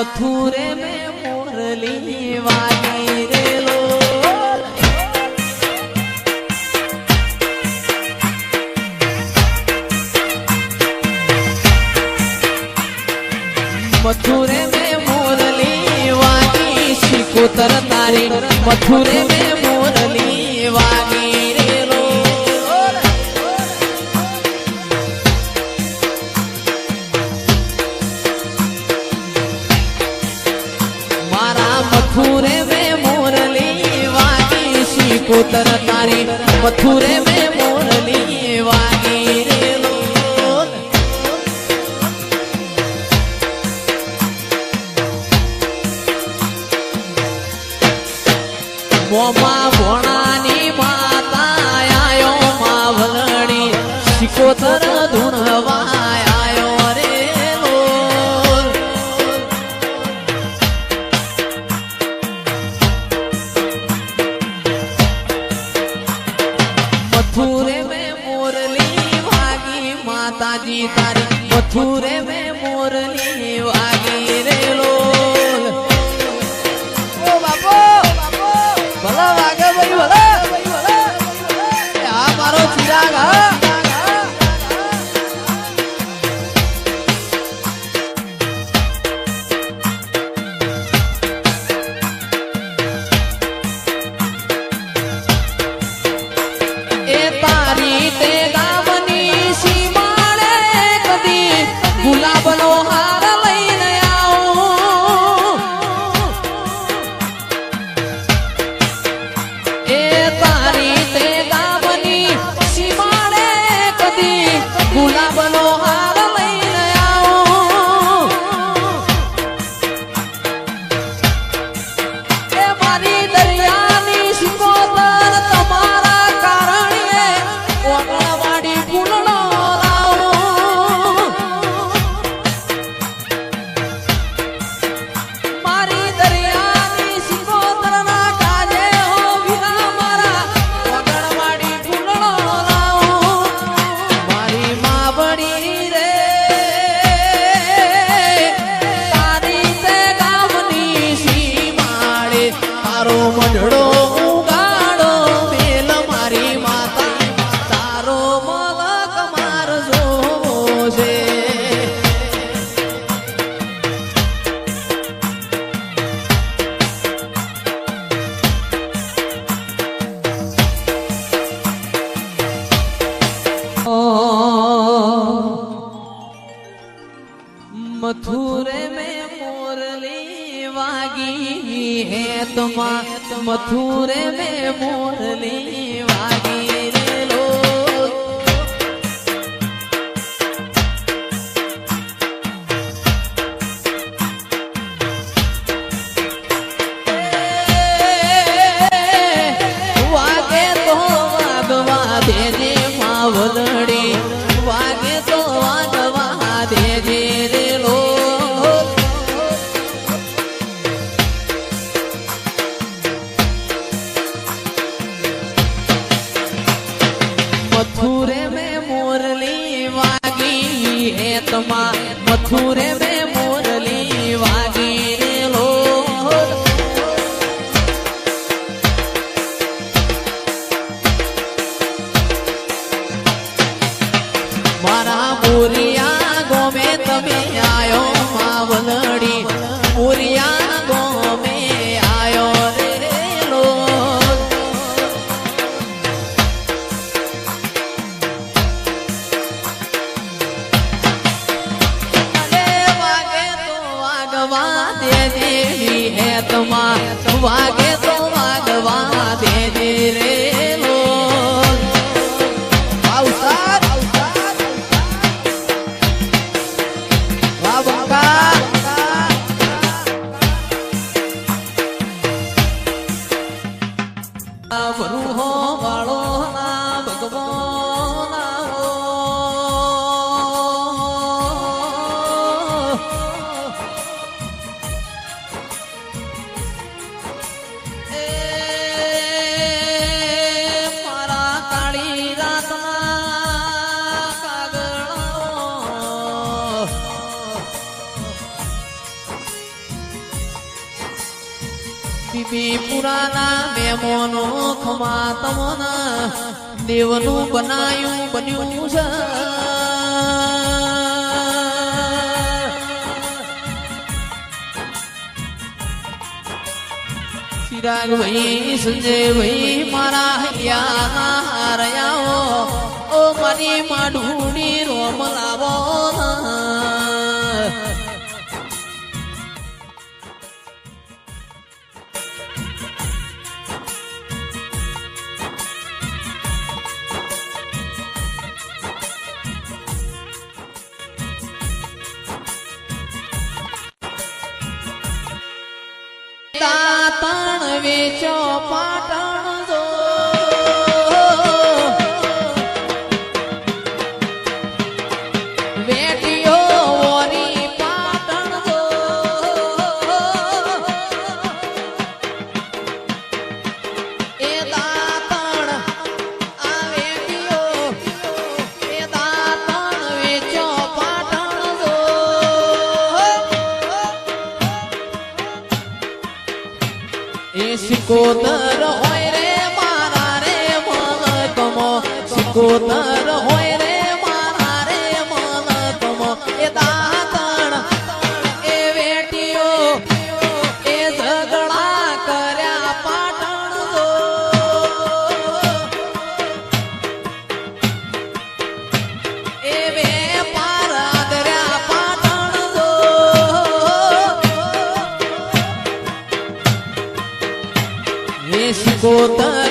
મથુરે મેં મોરલી વાલી રે લો મથુરે મેં મોરલી વાલી શીખો તર તારી મથુરે મેં તારી મથુરે ત્રિપુરાના મેમોનો ખમા તમોના દેવનું બનાયું, બન્યું છે ચિરાગ ભાઈ સંજય ભાઈ મારા હૈયાના હારયાઓ. ઓ મારી માઢુની રોમ લાવો ના. চপাটা ಕೋತಾರ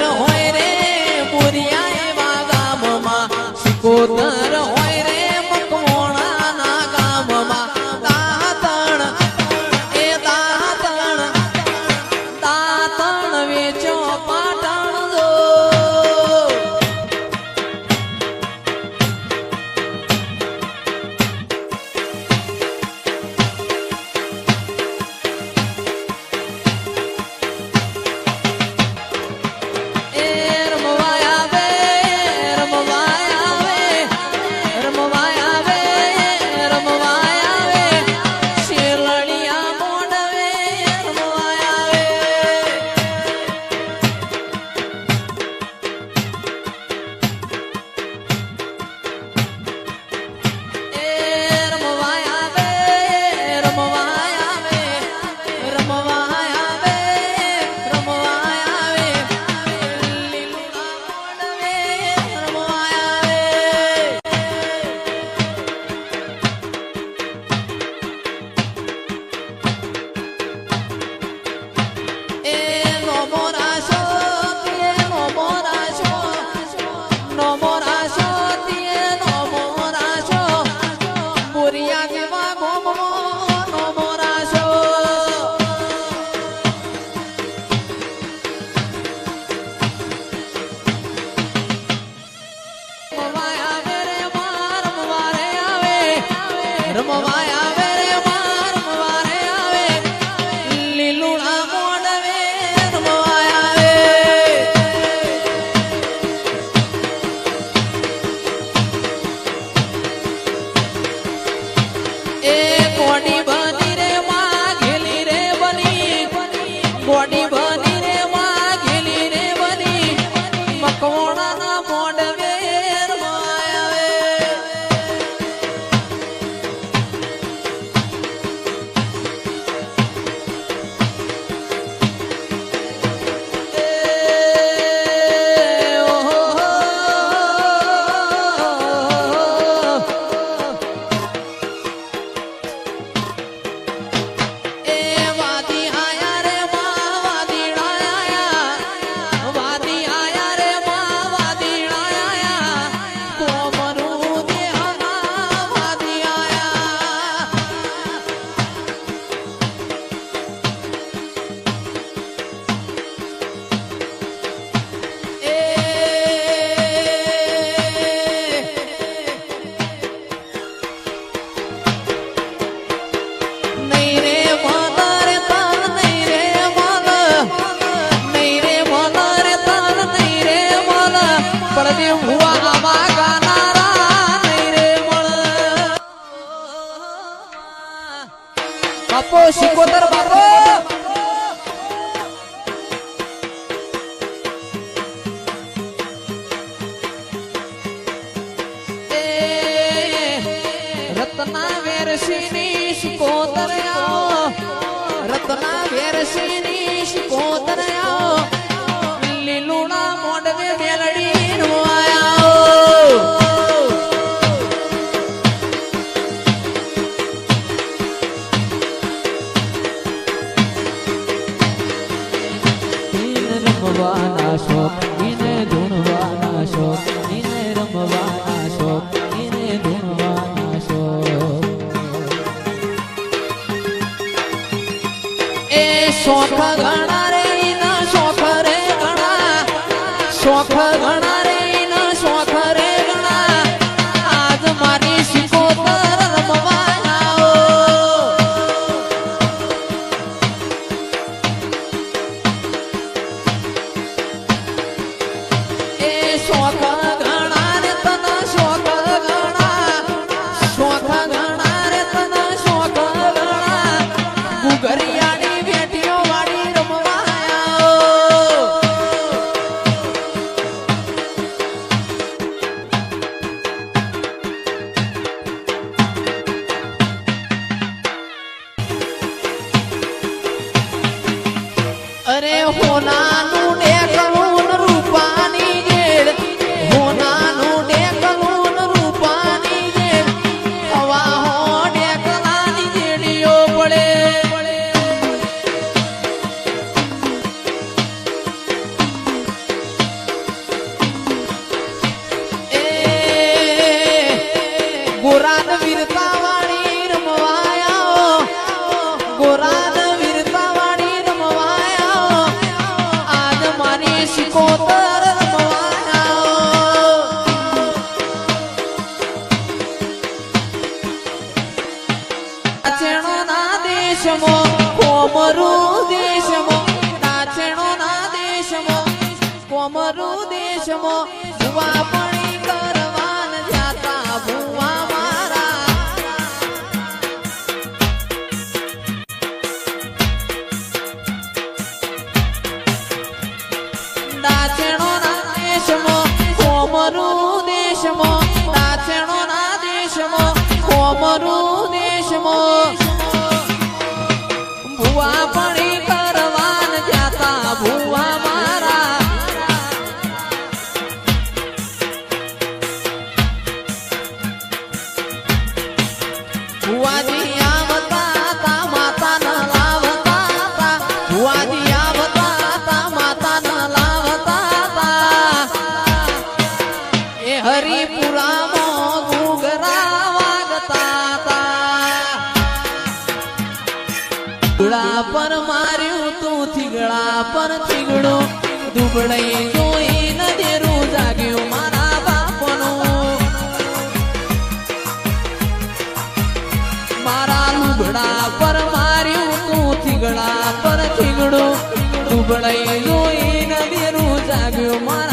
বাপ শিখো তার বাপ રમવાના શોખ, એને ધૂણવાના શોખ, એને રમવાના શોખ, એને ધૂણવાના શોખ. એ શોખ ઘણા રે એના શોખ રે ઘણા શોખ ઘણા దేశమో కోమరు దేశమో దాచెణో నా దేశమో కోమరు దేశమో બાપન ચીગડો દુબળે જોઈ નદેરું જાગ્યું મારા બાપનું મારા લુગડા પર માર્યું તું ચીગડા પર ચીગડો દુબળે જોઈ નદેરું જાગ્યું મારા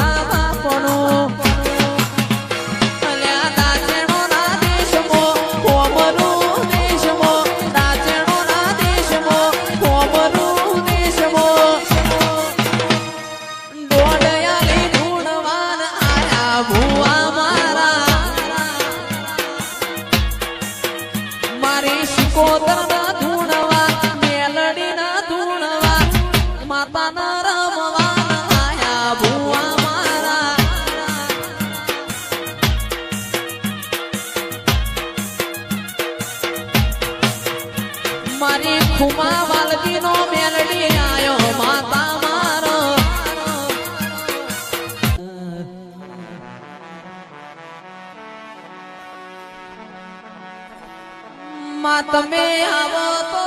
માં તમે આવો તો.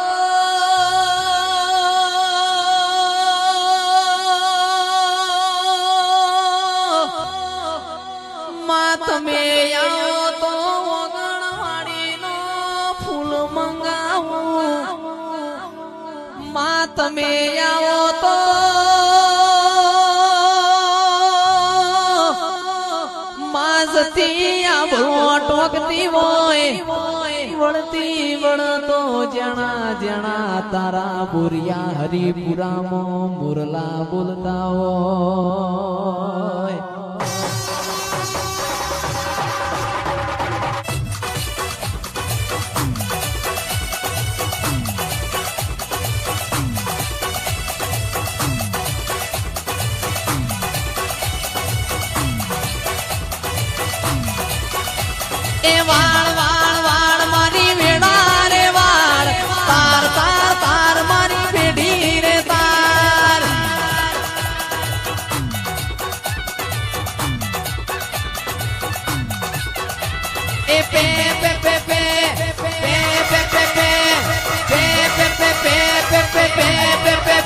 માં તમે આવો તો ઓગણવાડી નો ફૂલ મંગાવું. માં તમે આવો તો. માં જતી આવો ટોકતી હોય. વણતી વણતો જણા જણા તારા બુરિયા હરિપુરામાં મુરલા બોલતા હોય.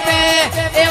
पे